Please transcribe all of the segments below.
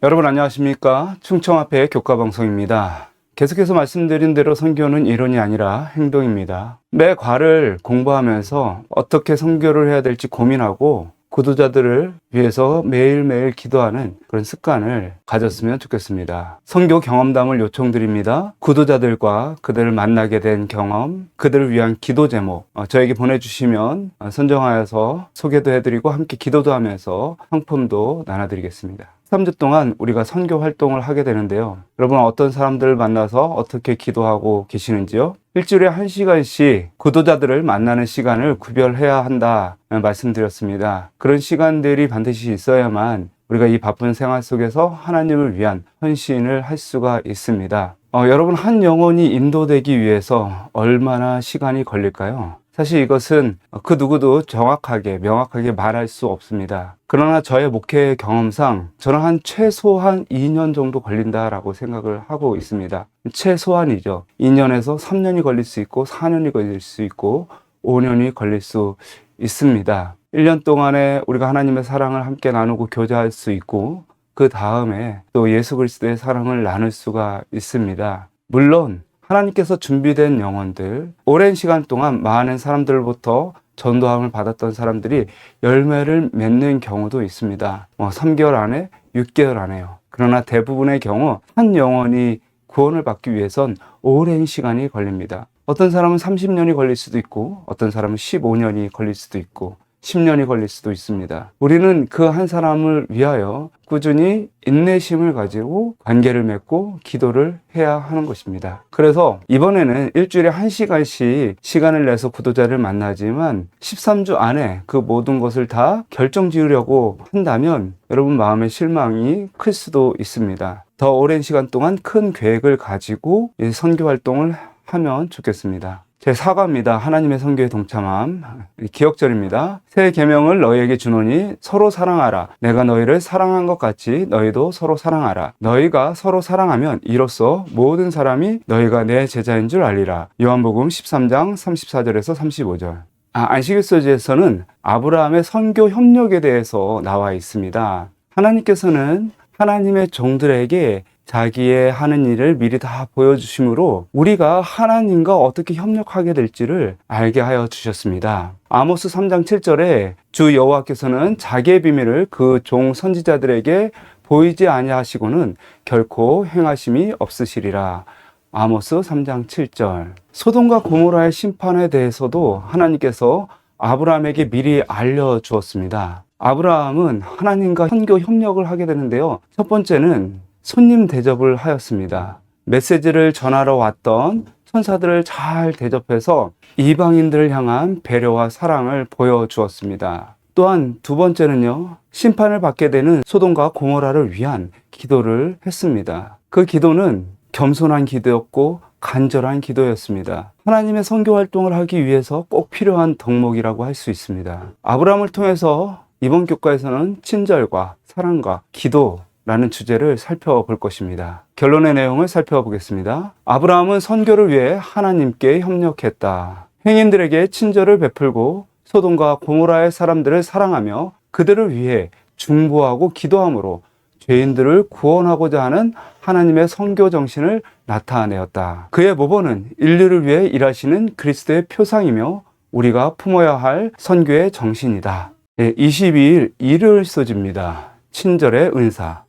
여러분 안녕하십니까? 충청화폐 교과방송입니다. 계속해서 말씀드린 대로 선교는 이론이 아니라 행동입니다. 매 과를 공부하면서 어떻게 선교를 해야 될지 고민하고 구도자들을 위해서 매일매일 기도하는 그런 습관을 가졌으면 좋겠습니다. 선교 경험담을 요청드립니다. 구도자들과 그들을 만나게 된 경험, 그들을 위한 기도 제목, 어, 저에게 보내주시면 어, 선정하여서 소개도 해드리고 함께 기도도 하면서 상품도 나눠드리겠습니다. 3주 동안 우리가 선교 활동을 하게 되는데요. 여러분 어떤 사람들을 만나서 어떻게 기도하고 계시는지요? 일주일에 한 시간씩 구도자들을 만나는 시간을 구별해야 한다 말씀드렸습니다. 그런 시간들이 반드시 있어야만 우리가 이 바쁜 생활 속에서 하나님을 위한 헌신을 할 수가 있습니다. 어, 여러분 한 영혼이 인도되기 위해서 얼마나 시간이 걸릴까요? 사실 이것은 그 누구도 정확하게 명확하게 말할 수 없습니다. 그러나 저의 목회 경험상 저는 한 최소한 2년 정도 걸린다라고 생각을 하고 있습니다. 최소한이죠. 2년에서 3년이 걸릴 수 있고 4년이 걸릴 수 있고 5년이 걸릴 수 있습니다. 1년 동안에 우리가 하나님의 사랑을 함께 나누고 교제할 수 있고 그 다음에 또 예수 그리스도의 사랑을 나눌 수가 있습니다. 물론 하나님께서 준비된 영혼들, 오랜 시간 동안 많은 사람들로부터 전도함을 받았던 사람들이 열매를 맺는 경우도 있습니다. 뭐 3개월 안에, 6개월 안에요. 그러나 대부분의 경우 한 영혼이 구원을 받기 위해선 오랜 시간이 걸립니다. 어떤 사람은 30년이 걸릴 수도 있고, 어떤 사람은 15년이 걸릴 수도 있고, 10년이 걸릴 수도 있습니다. 우리는 그 한 사람을 위하여 꾸준히 인내심을 가지고 관계를 맺고 기도를 해야 하는 것입니다. 그래서 이번에는 일주일에 한 시간씩 시간을 내서 구도자를 만나지만 13주 안에 그 모든 것을 다 결정 지으려고 한다면 여러분 마음의 실망이 클 수도 있습니다. 더 오랜 시간 동안 큰 계획을 가지고 이 선교 활동을 하면 좋겠습니다. 제 사과입니다. 하나님의 성교에 동참함. 기억절입니다. 새 계명을 너희에게 주노니 서로 사랑하라. 내가 너희를 사랑한 것 같이 너희도 서로 사랑하라. 너희가 서로 사랑하면 이로써 모든 사람이 너희가 내 제자인 줄 알리라. 요한복음 13장 34절에서 35절. 아, 안식일서지에서는 아브라함의 선교 협력에 대해서 나와 있습니다. 하나님께서는 하나님의 종들에게 자기의 하는 일을 미리 다 보여주심으로 우리가 하나님과 어떻게 협력하게 될지를 알게 하여 주셨습니다. 아모스 3장 7절에 주 여호와께서는 자기의 비밀을 그 종 선지자들에게 보이지 아니하시고는 결코 행하심이 없으시리라. 아모스 3장 7절. 소돔과 고모라의 심판에 대해서도 하나님께서 아브라함에게 미리 알려 주었습니다. 아브라함은 하나님과 선교 협력을 하게 되는데요. 첫 번째는 손님 대접을 하였습니다. 메시지를 전하러 왔던 천사들을 잘 대접해서 이방인들을 향한 배려와 사랑을 보여주었습니다. 또한 두 번째는요, 심판을 받게 되는 소돔과 고모라를 위한 기도를 했습니다. 그 기도는 겸손한 기도였고 간절한 기도였습니다. 하나님의 선교 활동을 하기 위해서 꼭 필요한 덕목이라고 할 수 있습니다. 아브라함을 통해서 이번 교과에서는 친절과 사랑과 기도 라는 주제를 살펴볼 것입니다. 결론의 내용을 살펴보겠습니다. 아브라함은 선교를 위해 하나님께 협력했다. 행인들에게 친절을 베풀고 소돔과 고모라의 사람들을 사랑하며 그들을 위해 중보하고 기도함으로 죄인들을 구원하고자 하는 하나님의 선교 정신을 나타내었다. 그의 모범은 인류를 위해 일하시는 그리스도의 표상이며 우리가 품어야 할 선교의 정신이다. 22일 일요일 소지입니다. 친절의 은사.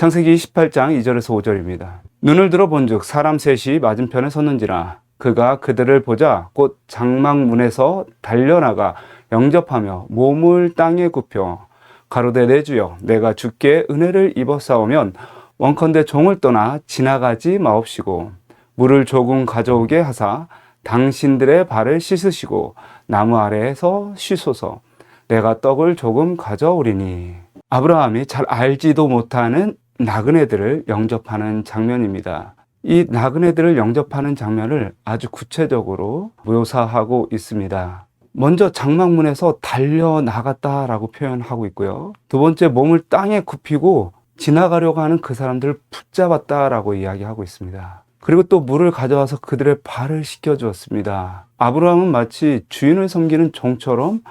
창세기 18장 2절에서 5절입니다. 눈을 들어 본즉 사람 셋이 맞은편에 섰는지라 그가 그들을 보자 곧 장막문에서 달려나가 영접하며 몸을 땅에 굽혀 가로되 내 주여 내가 주께 은혜를 싸우면 원컨대 종을 떠나 지나가지 마옵시고 물을 조금 가져오게 하사 당신들의 발을 씻으시고 나무 아래에서 쉬소서 내가 떡을 조금 가져오리니 아브라함이 잘 알지도 못하는 나그네들을 영접하는 장면입니다. 이 나그네들을 영접하는 장면을 아주 구체적으로 묘사하고 있습니다. 먼저 장막문에서 달려 나갔다라고 표현하고 있고요. 두 번째 몸을 땅에 굽히고 지나가려고 하는 그 사람들을 붙잡았다라고 이야기하고 있습니다. 그리고 또 물을 가져와서 그들의 발을 씻겨 주었습니다. 아브라함은 마치 주인을 섬기는 종처럼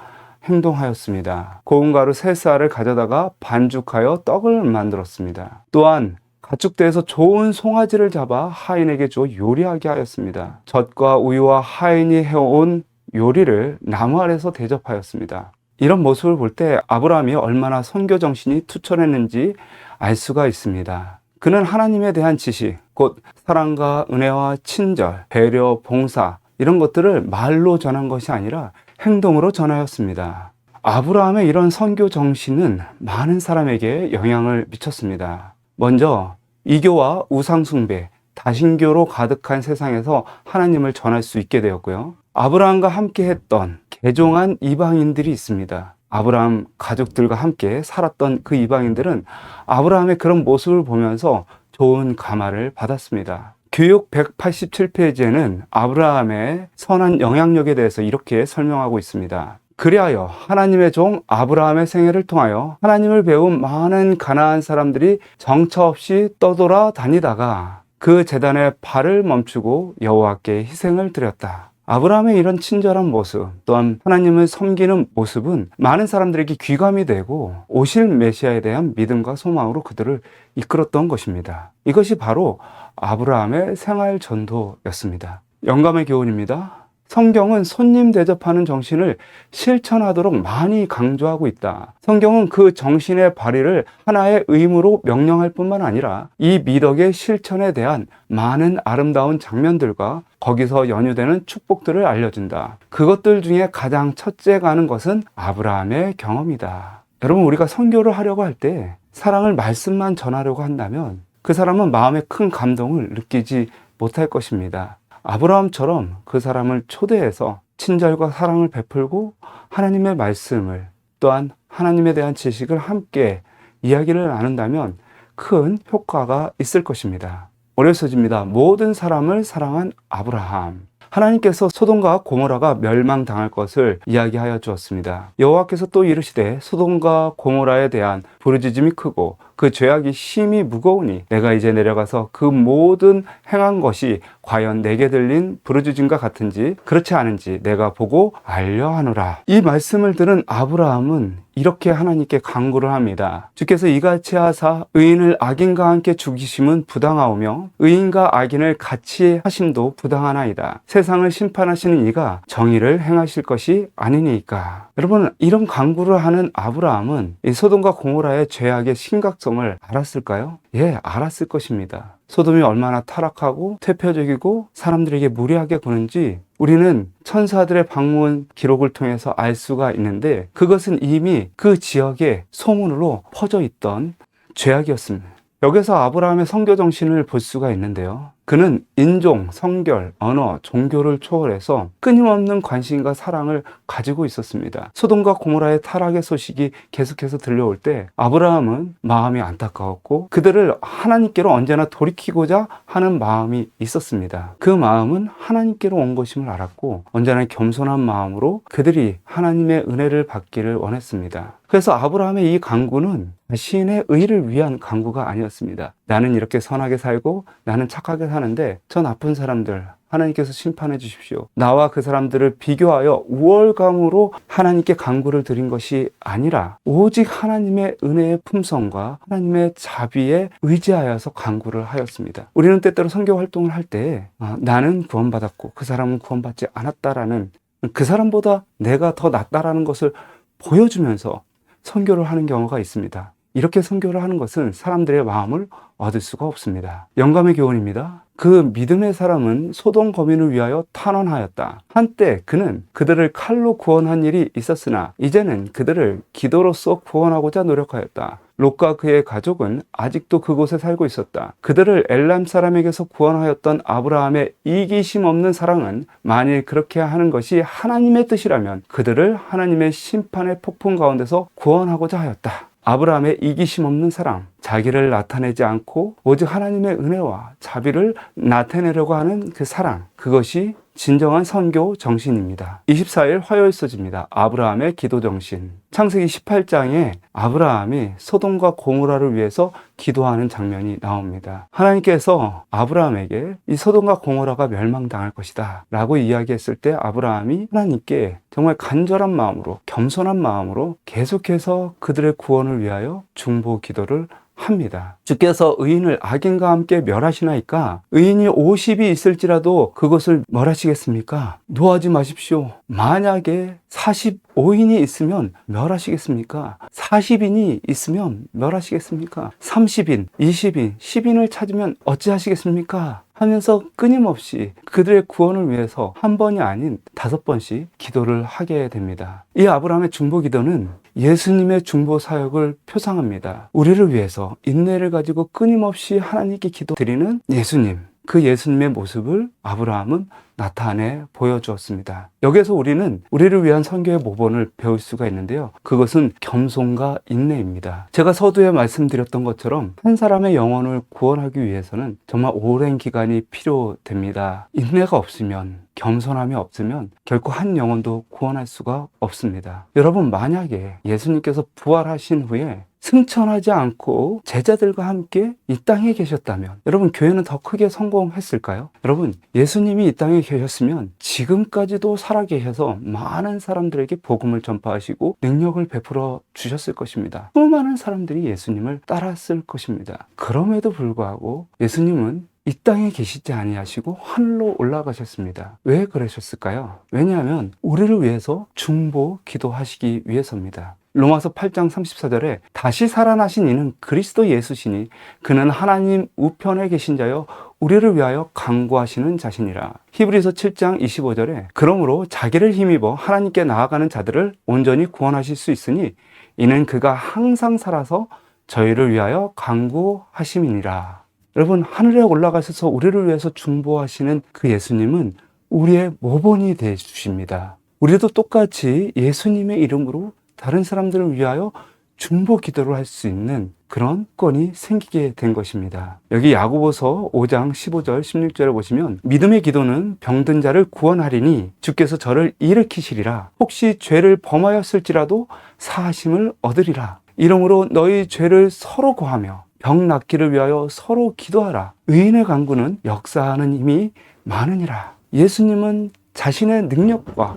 행동하였습니다. 고운 가루 세 쌀을 가져다가 반죽하여 떡을 만들었습니다. 또한 가축대에서 좋은 송아지를 잡아 하인에게 줘 요리하게 하였습니다. 젖과 우유와 하인이 해온 요리를 나무 아래서 대접하였습니다. 이런 모습을 볼 때 아브라함이 얼마나 선교 정신이 투철했는지 알 수가 있습니다. 그는 하나님에 대한 지식, 곧 사랑과 은혜와 친절, 배려, 봉사 이런 것들을 말로 전한 것이 아니라 행동으로 전하였습니다. 아브라함의 이런 선교 정신은 많은 사람에게 영향을 미쳤습니다. 먼저 이교와 우상숭배, 다신교로 가득한 세상에서 하나님을 전할 수 있게 되었고요. 아브라함과 함께 했던 개종한 이방인들이 있습니다. 아브라함 가족들과 함께 살았던 그 이방인들은 아브라함의 그런 모습을 보면서 좋은 감화를 받았습니다. 교육 187페이지에는 아브라함의 선한 영향력에 대해서 이렇게 설명하고 있습니다. 그리하여 하나님의 종 아브라함의 생애를 통하여 하나님을 배운 많은 가나안 사람들이 정처 없이 떠돌아 다니다가 그 재단에 발을 멈추고 여호와께 희생을 드렸다. 아브라함의 이런 친절한 모습, 또한 하나님을 섬기는 모습은 많은 사람들에게 귀감이 되고 오실 메시아에 대한 믿음과 소망으로 그들을 이끌었던 것입니다. 이것이 바로 아브라함의 생활 전도였습니다. 영감의 교훈입니다. 성경은 손님 대접하는 정신을 실천하도록 많이 강조하고 있다. 성경은 그 정신의 발휘를 하나의 의무로 명령할 뿐만 아니라 이 미덕의 실천에 대한 많은 아름다운 장면들과 거기서 연유되는 축복들을 알려준다. 그것들 중에 가장 첫째 가는 것은 아브라함의 경험이다. 여러분, 우리가 선교를 하려고 할 때 사랑을 말씀만 전하려고 한다면 그 사람은 마음에 큰 감동을 느끼지 못할 것입니다. 아브라함처럼 그 사람을 초대해서 친절과 사랑을 베풀고 하나님의 말씀을 또한 하나님에 대한 지식을 함께 이야기를 나눈다면 큰 효과가 있을 것입니다. 소지입니다. 모든 사람을 사랑한 아브라함. 하나님께서 소돔과 고모라가 멸망당할 것을 이야기하여 주었습니다. 여호와께서 또 이르시되 소돔과 고모라에 대한 부르짖음이 크고 그 죄악이 심히 무거우니 내가 이제 내려가서 그 모든 행한 것이 과연 내게 들린 부르짖음과 같은지 그렇지 않은지 내가 보고 알려 하노라. 이 말씀을 들은 아브라함은 이렇게 하나님께 간구를 합니다. 주께서 이같이 하사 의인을 악인과 함께 죽이심은 부당하오며 의인과 악인을 같이 하심도 부당하나이다. 세상을 심판하시는 이가 정의를 행하실 것이 아니니까. 여러분 이런 간구를 하는 아브라함은 이 소돔과 고모라의 죄악의 심각성을 알았을까요? 예, 알았을 것입니다. 소돔이 얼마나 타락하고 퇴폐적이고 사람들에게 무례하게 구는지 우리는 천사들의 방문 기록을 통해서 알 수가 있는데 그것은 이미 그 지역에 소문으로 퍼져 있던 죄악이었습니다. 여기서 아브라함의 성교 정신을 볼 수가 있는데요. 그는 인종, 성결, 언어, 종교를 초월해서 끊임없는 관심과 사랑을 가지고 있었습니다. 소돔과 고모라의 타락의 소식이 계속해서 들려올 때 아브라함은 마음이 안타까웠고 그들을 하나님께로 언제나 돌이키고자 하는 마음이 있었습니다. 그 마음은 하나님께로 온 것임을 알았고 언제나 겸손한 마음으로 그들이 하나님의 은혜를 받기를 원했습니다. 그래서 아브라함의 이 강구는 자신의 의를 위한 강구가 아니었습니다. 나는 이렇게 선하게 살고 나는 착하게 사는데 저 나쁜 사람들 하나님께서 심판해 주십시오. 나와 그 사람들을 비교하여 우월감으로 하나님께 강구를 드린 것이 아니라 오직 하나님의 은혜의 품성과 하나님의 자비에 의지하여서 강구를 하였습니다. 우리는 때때로 선교 활동을 할때 아, 나는 구원받았고 그 사람은 구원받지 않았다라는 그 사람보다 내가 더 낫다라는 것을 보여주면서 선교를 하는 경우가 있습니다. 이렇게 선교를 하는 것은 사람들의 마음을 얻을 수가 없습니다. 영감의 교훈입니다. 그 믿음의 사람은 소돔 거민을 위하여 탄원하였다. 한때 그는 그들을 칼로 구원한 일이 있었으나 이제는 그들을 기도로서 구원하고자 노력하였다. 롯과 그의 가족은 아직도 그곳에 살고 있었다. 그들을 엘람 사람에게서 구원하였던 아브라함의 이기심 없는 사랑은 만일 그렇게 하는 것이 하나님의 뜻이라면 그들을 하나님의 심판의 폭풍 가운데서 구원하고자 하였다. 아브라함의 이기심 없는 사랑. 자기를 나타내지 않고 오직 하나님의 은혜와 자비를 나타내려고 하는 그 사랑, 그것이 진정한 선교 정신입니다. 24일 화요일 소지입니다. 아브라함의 기도 정신. 창세기 18장에 아브라함이 소돔과 고모라를 위해서 기도하는 장면이 나옵니다. 하나님께서 아브라함에게 이 소돔과 고모라가 멸망당할 것이다 라고 이야기했을 때 아브라함이 하나님께 정말 간절한 마음으로 겸손한 마음으로 계속해서 그들의 구원을 위하여 중보 기도를 합니다. 주께서 의인을 악인과 함께 멸하시나이까 의인이 50이 있을지라도 그것을 멸하시겠습니까? 노하지 마십시오. 만약에 45인이 있으면 멸하시겠습니까? 40인이 있으면 멸하시겠습니까? 30인, 20인, 10인을 찾으면 어찌하시겠습니까? 하면서 끊임없이 그들의 구원을 위해서 한 번이 아닌 다섯 번씩 기도를 하게 됩니다. 이 아브라함의 중보 기도는 예수님의 중보 사역을 표상합니다. 우리를 위해서 인내를 가지고 끊임없이 하나님께 기도드리는 예수님. 그 예수님의 모습을 아브라함은 나타내 보여주었습니다. 여기에서 우리는 우리를 위한 선교의 모본을 배울 수가 있는데요. 그것은 겸손과 인내입니다. 제가 서두에 말씀드렸던 것처럼 한 사람의 영혼을 구원하기 위해서는 정말 오랜 기간이 필요됩니다. 인내가 없으면 겸손함이 없으면 결코 한 영혼도 구원할 수가 없습니다. 여러분 만약에 예수님께서 부활하신 후에 승천하지 않고 제자들과 함께 이 땅에 계셨다면 여러분 교회는 더 크게 성공했을까요? 여러분 예수님이 이 땅에 계셨으면 지금까지도 살아 계셔서 많은 사람들에게 복음을 전파하시고 능력을 베풀어 주셨을 것입니다. 수많은 사람들이 예수님을 따랐을 것입니다. 그럼에도 불구하고 예수님은 이 땅에 계시지 아니하시고 하늘로 올라가셨습니다. 왜 그러셨을까요? 왜냐하면 우리를 위해서 중보 기도하시기 위해서입니다. 로마서 8장 34절에 다시 살아나신 이는 그리스도 예수시니 그는 하나님 우편에 계신 자여 우리를 위하여 강구하시는 자신이라. 히브리서 7장 25절에 그러므로 자기를 힘입어 하나님께 나아가는 자들을 온전히 구원하실 수 있으니 이는 그가 항상 살아서 저희를 위하여 강구하심이니라. 여러분 하늘에 올라가셔서 우리를 위해서 중보하시는 그 예수님은 우리의 모본이 되어 주십니다. 우리도 똑같이 예수님의 이름으로 다른 사람들을 위하여 중보 기도를 할 수 있는 그런 건이 생기게 된 것입니다. 여기 야고보서 5장 15절 16절을 보시면 믿음의 기도는 병든 자를 구원하리니 주께서 저를 일으키시리라. 혹시 죄를 범하였을지라도 사하심을 얻으리라. 이러므로 너희 죄를 서로 고하며 병 낫기를 위하여 서로 기도하라. 의인의 강구는 역사하는 힘이 많으니라. 예수님은 자신의 능력과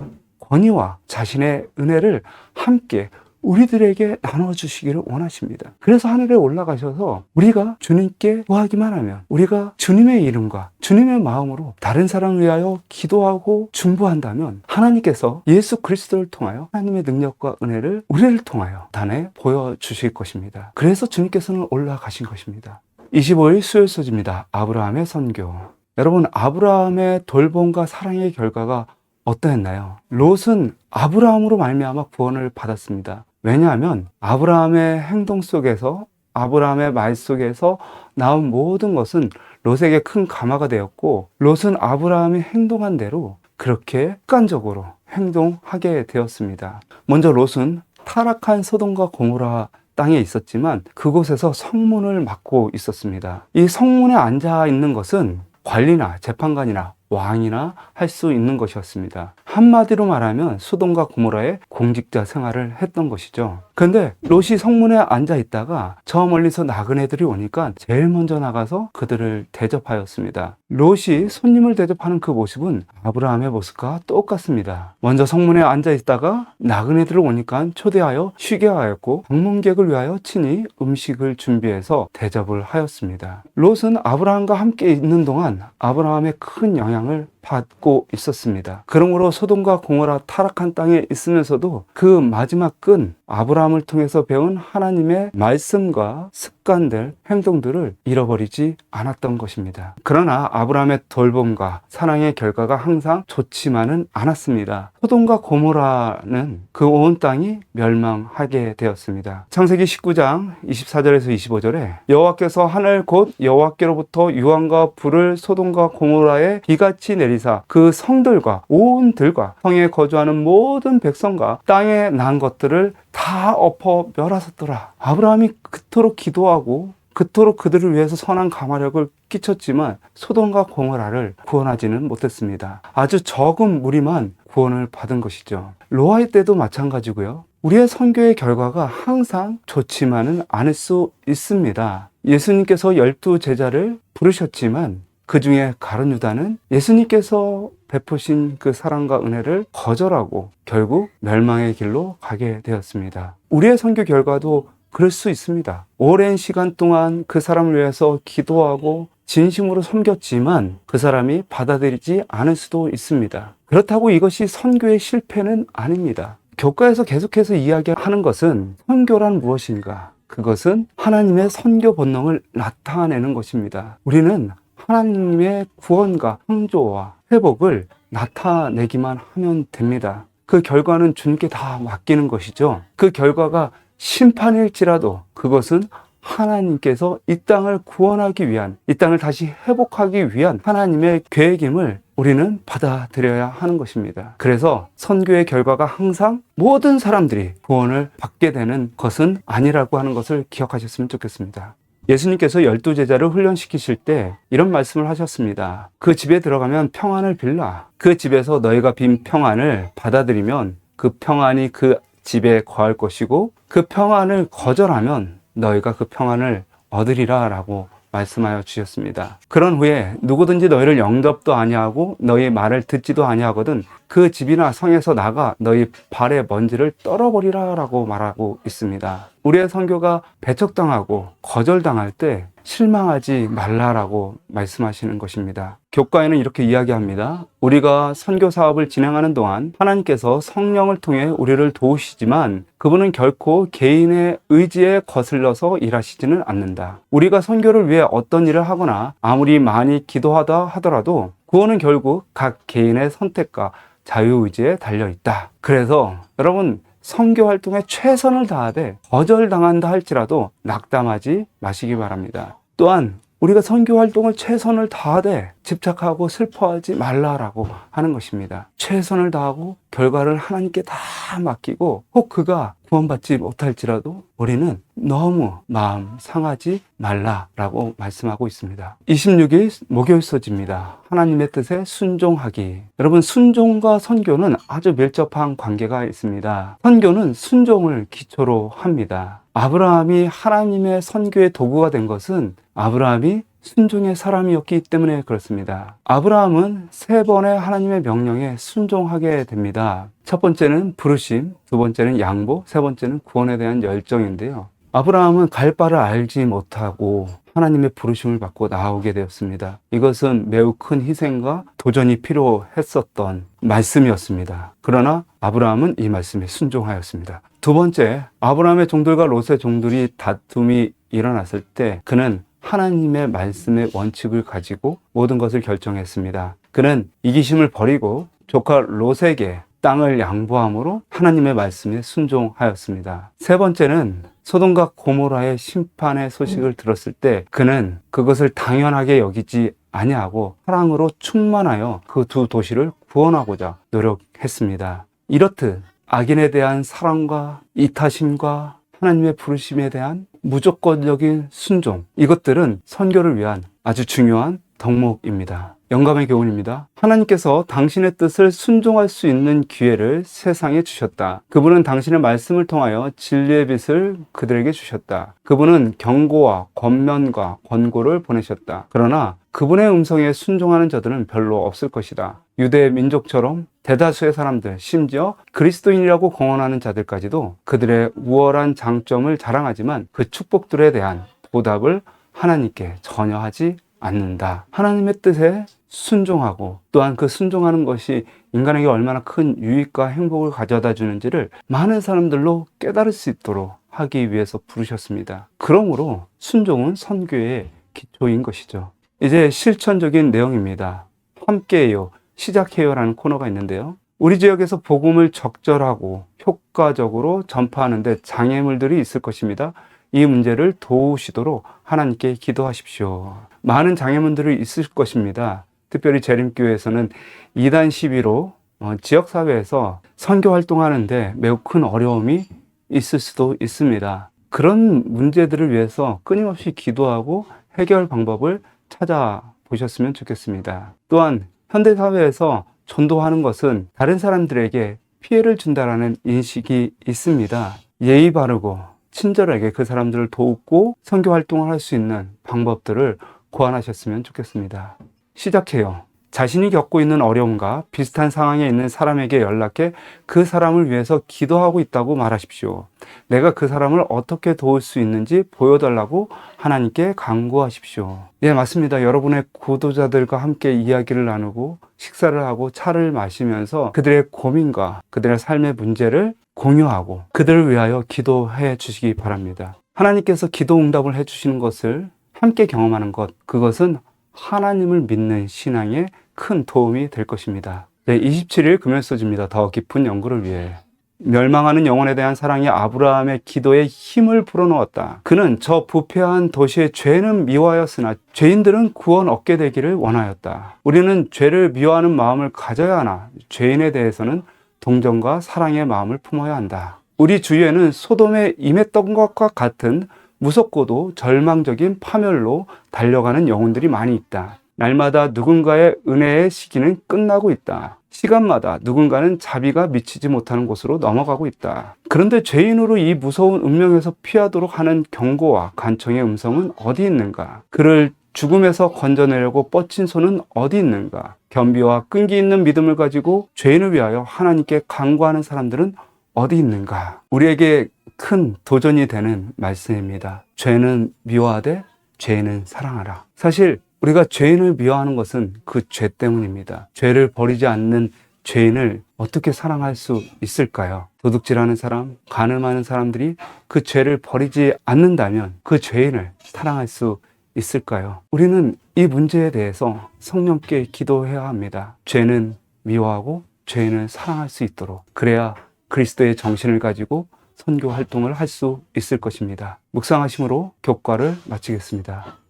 권위와 자신의 은혜를 함께 우리들에게 나눠주시기를 원하십니다. 그래서 하늘에 올라가셔서 우리가 주님께 구하기만 하면 우리가 주님의 이름과 주님의 마음으로 다른 사람을 위하여 기도하고 중보한다면 하나님께서 예수 그리스도를 통하여 하나님의 능력과 은혜를 우리를 통하여 단에 보여주실 것입니다. 그래서 주님께서는 올라가신 것입니다. 25일 수요일 소지입니다. 아브라함의 선교. 여러분, 아브라함의 돌봄과 사랑의 결과가 어떠했나요? 롯은 아브라함으로 말미암아 구원을 받았습니다. 왜냐하면 아브라함의 행동 속에서 아브라함의 말 속에서 나온 모든 것은 롯에게 큰 감화가 되었고 롯은 아브라함이 행동한 대로 그렇게 습관적으로 행동하게 되었습니다. 먼저 롯은 타락한 소돔과 고모라 땅에 있었지만 그곳에서 성문을 맡고 있었습니다. 이 성문에 앉아 있는 것은 관리나 재판관이나 왕이나 할 수 있는 것이었습니다. 한마디로 말하면 수돔과 고모라의 공직자 생활을 했던 것이죠. 근데 롯이 성문에 앉아 있다가 저 멀리서 나그네들이 오니까 제일 먼저 나가서 그들을 대접하였습니다. 롯이 손님을 대접하는 그 모습은 아브라함의 모습과 똑같습니다. 먼저 성문에 앉아 있다가 나그네들을 오니까 초대하여 쉬게 하였고 방문객을 위하여 친히 음식을 준비해서 대접을 하였습니다. 롯은 아브라함과 함께 있는 동안 아브라함의 큰 영향을 받고 있었습니다. 그러므로 소돔과 고모라 타락한 땅에 있으면서도 그 마지막 끈 아브라함을 통해서 배운 하나님의 말씀과 습 관들, 행동들을 잃어버리지 않았던 것입니다. 그러나 아브라함의 돌봄과 사랑의 결과가 항상 좋지만은 않았습니다. 소돔과 고모라는 그 온 땅이 멸망하게 되었습니다. 창세기 19장 24절에서 25절에 여호와께서 하늘 곧 여호와께로부터 유황과 불을 소돔과 고모라에 비같이 내리사 그 성들과 온 들과 성에 거주하는 모든 백성과 땅에 난 것들을 다 엎어 멸하셨더라. 아브라함이 그토록 기도하고 그토록 그들을 위해서 선한 감화력을 끼쳤지만 소돔과 고모라를 구원하지는 못했습니다. 아주 적은 무리만 구원을 받은 것이죠. 로아의 때도 마찬가지고요. 우리의 선교의 결과가 항상 좋지만은 않을 수 있습니다. 예수님께서 열두 제자를 부르셨지만 그 중에 가룟 유다는 예수님께서 베푸신 그 사랑과 은혜를 거절하고 결국 멸망의 길로 가게 되었습니다. 우리의 선교 결과도 그럴 수 있습니다. 오랜 시간 동안 그 사람을 위해서 기도하고 진심으로 섬겼지만 그 사람이 받아들이지 않을 수도 있습니다. 그렇다고 이것이 선교의 실패는 아닙니다. 교과에서 계속해서 이야기하는 것은 선교란 무엇인가? 그것은 하나님의 선교 본능을 나타내는 것입니다. 우리는 하나님의 구원과 창조와 회복을 나타내기만 하면 됩니다. 그 결과는 주님께 다 맡기는 것이죠. 그 결과가 심판일지라도 그것은 하나님께서 이 땅을 구원하기 위한, 이 땅을 다시 회복하기 위한 하나님의 계획임을 우리는 받아들여야 하는 것입니다. 그래서 선교의 결과가 항상 모든 사람들이 구원을 받게 되는 것은 아니라고 하는 것을 기억하셨으면 좋겠습니다. 예수님께서 열두 제자를 훈련시키실 때 이런 말씀을 하셨습니다. 그 집에 들어가면 평안을 빌라. 그 집에서 너희가 빈 평안을 받아들이면 그 평안이 그 집에 거할 것이고 그 평안을 거절하면 너희가 그 평안을 얻으리라 라고 말씀하여 주셨습니다. 그런 후에 누구든지 너희를 영접도 아니하고 너희 말을 듣지도 아니하거든 그 집이나 성에서 나가 너희 발의 먼지를 떨어버리라 라고 말하고 있습니다. 우리의 선교가 배척당하고 거절당할 때 실망하지 말라라고 말씀하시는 것입니다. 교과에는 이렇게 이야기합니다. 우리가 선교 사업을 진행하는 동안 하나님께서 성령을 통해 우리를 도우시지만 그분은 결코 개인의 의지에 거슬러서 일하시지는 않는다. 우리가 선교를 위해 어떤 일을 하거나 아무리 많이 기도하다 하더라도 구원은 결국 각 개인의 선택과 자유의지에 달려 있다. 그래서 여러분 선교 활동에 최선을 다하되 거절당한다 할지라도 낙담하지 마시기 바랍니다. 또한 우리가 선교 활동을 최선을 다하되 집착하고 슬퍼하지 말라라고 하는 것입니다. 최선을 다하고 결과를 하나님께 다 맡기고 혹 그가 구원받지 못할지라도 우리는 너무 마음 상하지 말라라고 말씀하고 있습니다. 26일 목요일 소지입니다. 하나님의 뜻에 순종하기. 여러분 순종과 선교는 아주 밀접한 관계가 있습니다. 선교는 순종을 기초로 합니다. 아브라함이 하나님의 선교의 도구가 된 것은 아브라함이 순종의 사람이었기 때문에 그렇습니다. 아브라함은 세 번의 하나님의 명령에 순종하게 됩니다. 첫 번째는 부르심, 두 번째는 양보, 세 번째는 구원에 대한 열정인데요. 아브라함은 갈 바를 알지 못하고 하나님의 부르심을 받고 나오게 되었습니다. 이것은 매우 큰 희생과 도전이 필요했었던 말씀이었습니다. 그러나 아브라함은 이 말씀에 순종하였습니다. 두 번째, 아브라함의 종들과 롯의 종들이 다툼이 일어났을 때 그는 하나님의 말씀의 원칙을 가지고 모든 것을 결정했습니다. 그는 이기심을 버리고 조카 롯에게 땅을 양보함으로 하나님의 말씀에 순종하였습니다. 세 번째는 소돔과 고모라의 심판의 소식을 들었을 때 그는 그것을 당연하게 여기지 아니하고 사랑으로 충만하여 그 두 도시를 구원하고자 노력했습니다. 이렇듯 악인에 대한 사랑과 이타심과 하나님의 부르심에 대한 무조건적인 순종 이것들은 선교를 위한 아주 중요한 덕목입니다. 영감의 교훈입니다. 하나님께서 당신의 뜻을 순종할 수 있는 기회를 세상에 주셨다. 그분은 당신의 말씀을 통하여 진리의 빛을 그들에게 주셨다. 그분은 경고와 권면과 권고를 보내셨다. 그러나 그분의 음성에 순종하는 자들은 별로 없을 것이다. 유대 민족처럼 대다수의 사람들, 심지어 그리스도인이라고 공언하는 자들까지도 그들의 우월한 장점을 자랑하지만 그 축복들에 대한 보답을 하나님께 전혀 하지 않는다. 하나님의 뜻에 순종하고 또한 그 순종하는 것이 인간에게 얼마나 큰 유익과 행복을 가져다 주는지를 많은 사람들로 깨달을 수 있도록 하기 위해서 부르셨습니다. 그러므로 순종은 선교의 기초인 것이죠. 이제 실천적인 내용입니다. 함께해요. 시작해요라는 코너가 있는데요. 우리 지역에서 복음을 적절하고 효과적으로 전파하는데 장애물들이 있을 것입니다. 이 문제를 도우시도록 하나님께 기도하십시오. 많은 장애물들이 있을 것입니다. 특별히 재림교회에서는 이단 시비로 어, 지역사회에서 선교 활동하는데 매우 큰 어려움이 있을 수도 있습니다. 그런 문제들을 위해서 끊임없이 기도하고 해결 방법을 찾아보셨으면 좋겠습니다. 또한 현대 사회에서 전도하는 것은 다른 사람들에게 피해를 준다라는 인식이 있습니다. 예의 바르고 친절하게 그 사람들을 돕고 선교 활동을 할 수 있는 방법들을 고안하셨으면 좋겠습니다. 시작해요. 자신이 겪고 있는 어려움과 비슷한 상황에 있는 사람에게 연락해 그 사람을 위해서 기도하고 있다고 말하십시오. 내가 그 사람을 어떻게 도울 수 있는지 보여달라고 하나님께 강구하십시오. 예, 맞습니다. 여러분의 구도자들과 함께 이야기를 나누고 식사를 하고 차를 마시면서 그들의 고민과 그들의 삶의 문제를 공유하고 그들을 위하여 기도해 주시기 바랍니다. 하나님께서 기도 응답을 해 주시는 것을 함께 경험하는 것, 그것은 하나님을 믿는 신앙에 큰 도움이 될 것입니다. 네, 27일 금요소지입니다. 더 깊은 연구를 위해. 멸망하는 영혼에 대한 사랑이 아브라함의 기도에 힘을 불어넣었다. 그는 저 부패한 도시의 죄는 미워하였으나 죄인들은 구원 얻게 되기를 원하였다. 우리는 죄를 미워하는 마음을 가져야 하나 죄인에 대해서는 동정과 사랑의 마음을 품어야 한다. 우리 주위에는 소돔에 임했던 것과 같은 무섭고도 절망적인 파멸로 달려가는 영혼들이 많이 있다. 날마다 누군가의 은혜의 시기는 끝나고 있다. 시간마다 누군가는 자비가 미치지 못하는 곳으로 넘어가고 있다. 그런데 죄인으로 이 무서운 운명에서 피하도록 하는 경고와 간청의 음성은 어디 있는가? 그를 죽음에서 건져내려고 뻗친 손은 어디 있는가? 겸비와 끈기 있는 믿음을 가지고 죄인을 위하여 하나님께 간구하는 사람들은 어디 있는가? 우리에게 큰 도전이 되는 말씀입니다. 죄는 미워하되 죄는 사랑하라. 사실 우리가 죄인을 미워하는 것은 그 죄 때문입니다. 죄를 버리지 않는 죄인을 어떻게 사랑할 수 있을까요? 도둑질하는 사람, 가늠하는 사람들이 그 죄를 버리지 않는다면 그 죄인을 사랑할 수 있을까요? 우리는 이 문제에 대해서 성령께 기도해야 합니다. 죄는 미워하고 죄인을 사랑할 수 있도록 그래야 그리스도의 정신을 가지고 선교 활동을 할 수 있을 것입니다. 묵상하심으로 교과를 마치겠습니다.